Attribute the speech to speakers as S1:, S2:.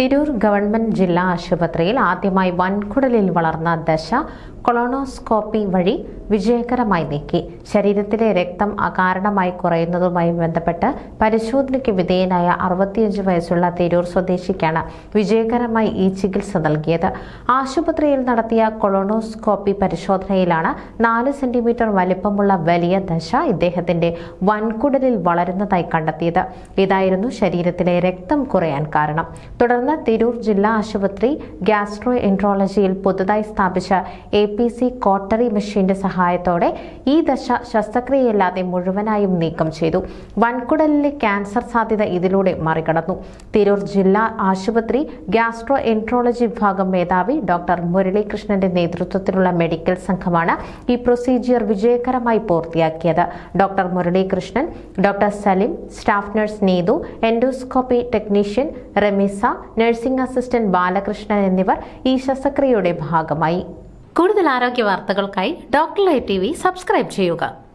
S1: Tirur government ജില്ലാ ആശുപത്രിയിൽ ആദ്യമായി വൻകുടലിൽ വളർന്ന ദശ കൊളോണോസ്കോപ്പി വഴി വിജയകരമായി നീക്കി. ശരീരത്തിലെ രക്തം അകാരണമായി കുറയുന്നതുമായി ബന്ധപ്പെട്ട് പരിശോധനയ്ക്ക് വിധേയനായ അറുപത്തിയഞ്ച് വയസ്സുള്ള തിരൂർ സ്വദേശിക്കാണ് വിജയകരമായി ഈ ചികിത്സ നൽകിയത്. ആശുപത്രിയിൽ നടത്തിയ കൊളോണോസ്കോപ്പി പരിശോധനയിലാണ് നാല് സെന്റിമീറ്റർ വലിപ്പമുള്ള വലിയ ദശ ഇദ്ദേഹത്തിന്റെ വൻകുടലിൽ വളരുന്നതായി കണ്ടെത്തിയത്. ഇതായിരുന്നു ശരീരത്തിലെ രക്തം കുറയാൻ കാരണം. തുടർന്ന് തിരൂർ ജില്ലാ ആശുപത്രി ഗ്യാസ്ട്രോ എൻട്രോളജിയിൽ പുതുതായി സ്ഥാപിച്ച എ പി സി കോട്ടറി മെഷീന്റെ സഹായത്തോടെ ഈ ദശ ശസ്ത്രക്രിയയില്ലാതെ മുഴുവനായും നീക്കം ചെയ്തു. വൻകുടലിലെ ക്യാൻസർ സാധ്യത ഇതിലൂടെ മറികടന്നു. തിരൂർ ജില്ലാ ആശുപത്രി ഗ്യാസ്ട്രോ എൻട്രോളജി വിഭാഗം മേധാവി ഡോക്ടർ മുരളീകൃഷ്ണന്റെ നേതൃത്വത്തിലുള്ള മെഡിക്കൽ സംഘമാണ് ഈ പ്രൊസീജിയർ വിജയകരമായി പൂർത്തിയാക്കിയത്. Doctor Muralikrishnan doctor Salim staff nurse Neethu endoscopy technician Remisa nursing assistant Balakrishnan എന്നിവർ ഈ ശസ്ത്രക്രിയയുടെ ഭാഗമായി. കൂടുതൽ ആരോഗ്യ വാർത്തകൾക്കായി ഡോക്ടർ ലൈവ് ടി സബ്സ്ക്രൈബ് ചെയ്യുക.